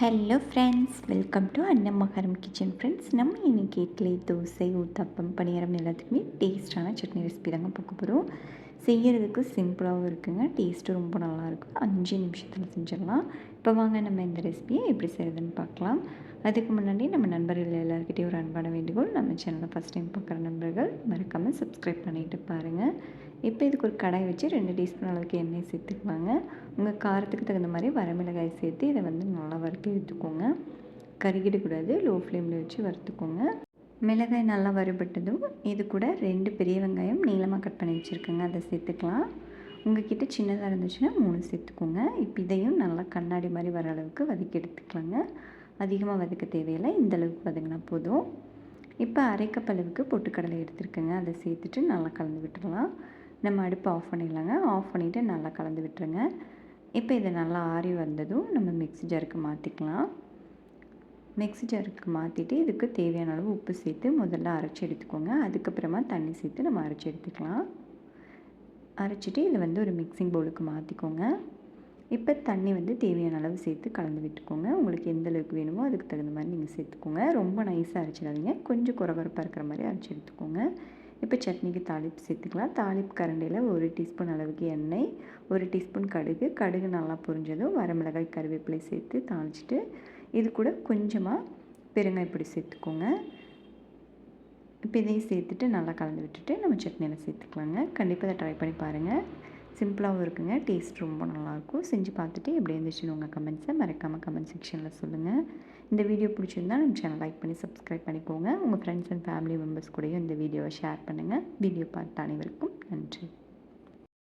Hello friends welcome to Annamakaram kitchen friends நம்ம இன்றைக்கி இட்லி தோசை ஊத்தப்பம் பணியாரம் எல்லாத்துக்குமே டேஸ்டான சட்னி ரெசிபி தாங்க பார்க்க போகிறோம் செய்கிறதுக்கு சிம்பிளாகவும் இருக்குங்க. டேஸ்ட்டும் ரொம்ப நல்லாயிருக்கும் அஞ்சு நிமிஷத்தில் செஞ்சிடலாம். இப்போ வாங்க நம்ம இந்த ரெசிபியை எப்படி செய்கிறதுன்னு பார்க்கலாம். அதுக்கு முன்னாடி நம்ம நண்பர்கள் எல்லாருக்கிட்டையும் ஒரு அன்பான வேண்டுகோள். நம்ம சேனலை ஃபஸ்ட் டைம் பார்க்குற நண்பர்கள் மறக்காமல் சப்ஸ்கிரைப் பண்ணிவிட்டு பாருங்கள் இப்போ இதுக்கு ஒரு கடாய் வச்சு ரெண்டு டீஸ்பூன் அளவுக்கு எண்ணெய் சேர்த்துக்குவாங்க. உங்கள் காரத்துக்கு தகுந்த மாதிரி வரமிளகாய் சேர்த்து இதை வந்து நல்லா வறுத்து எடுத்துக்கோங்க. கருகிடக்கூடாது லோ ஃப்ளேமில் வச்சு வறுத்துக்கோங்க. மிளகாய் நல்லா வறுபட்டதும் இது கூட ரெண்டு பெரிய வெங்காயம் நீளமாக கட் பண்ணி வச்சுருக்கேங்க அதை சேர்த்துக்கலாம். உங்ககிட்ட சின்னதாக இருந்துச்சுன்னா மூணு சேர்த்துக்கோங்க. இப்போ இதையும் நல்லா கண்ணாடி மாதிரி வர அளவுக்கு வதக்கி எடுத்துக்கலாங்க. அதிகமாக வதக்க தேவையில்லை இந்த அளவுக்கு வதங்கினா போதும். இப்போ அரைக்கப்பளவுக்கு பொட்டுக்கடலை எடுத்துருக்கேங்க அதை சேர்த்துட்டு நல்லா கலந்து விட்டுடலாம். நம்ம அடுப்பு ஆஃப் பண்ணிடலாங்க. ஆஃப் பண்ணிவிட்டு நல்லா கலந்து விட்டுருங்க. இப்போ இதை நல்லா ஆறி வந்ததும் நம்ம மிக்ஸி ஜாருக்கு மாற்றிக்கலாம் மிக்ஸி ஜாருக்கு மாற்றிட்டு இதுக்கு தேவையான அளவு உப்பு சேர்த்து முதல்ல அரைச்சி எடுத்துக்கோங்க. அதுக்கப்புறமா தண்ணி சேர்த்து நம்ம அரைச்சி எடுத்துக்கலாம். அரைச்சிட்டு இதை வந்து ஒரு மிக்சிங் பவுலுக்கு மாற்றிக்கோங்க இப்போ தண்ணி வந்து தேவையான அளவு சேர்த்து கலந்து விட்டுக்கோங்க. உங்களுக்கு எந்த அளவுக்கு வேணுமோ அதுக்கு தகுந்த மாதிரி நீங்கள் சேர்த்துக்கோங்க. ரொம்ப நைஸாக அரைச்சிடாதீங்க. கொஞ்சம் குறவரப்பாக இருக்கிற மாதிரி அரைச்சி எடுத்துக்கோங்க. இப்போ சட்னிக்கு தாளிப்பு சேர்த்துக்கலாம். தாளிப்பு கரண்டியில் ஒரு டீஸ்பூன் அளவுக்கு எண்ணெய் ஒரு டீஸ்பூன் கடுகு. கடுகு நல்லா பொரிஞ்சதும் வரமிளகாய் கருவேப்பிலை சேர்த்து தாளிச்சிட்டு இது கூட கொஞ்சமாக பெருங்காய் இப்படி சேர்த்துக்கோங்க. இப்போ இதையும் சேர்த்துட்டு நல்லா கலந்து விட்டுட்டு நம்ம சட்னியில் சேர்த்துக்கலாங்க. கண்டிப்பாக அதை ட்ரை பண்ணி பாருங்கள் சிம்பிளாகவும் இருக்குங்க. டேஸ்ட் ரொம்ப நல்லாயிருக்கும். செஞ்சு பார்த்துட்டு எப்படி இருந்துச்சுன்னு உங்கள் கமெண்ட்ஸை மறக்காமல் கமெண்ட் செக்ஷனில் சொல்லுங்கள் இந்த வீடியோ பிடிச்சிருந்தா நம்ம சேனல் லைக் பண்ணி சப்ஸ்கிரைப் பண்ணிக்கோங்க. உங்கள் ஃப்ரெண்ட்ஸ் அண்ட் ஃபேமிலி மெம்பர்ஸ் கூடயும் இந்த வீடியோவை ஷேர் பண்ணுங்கள் வீடியோ பார்த்த அனைவருக்கும் நன்றி.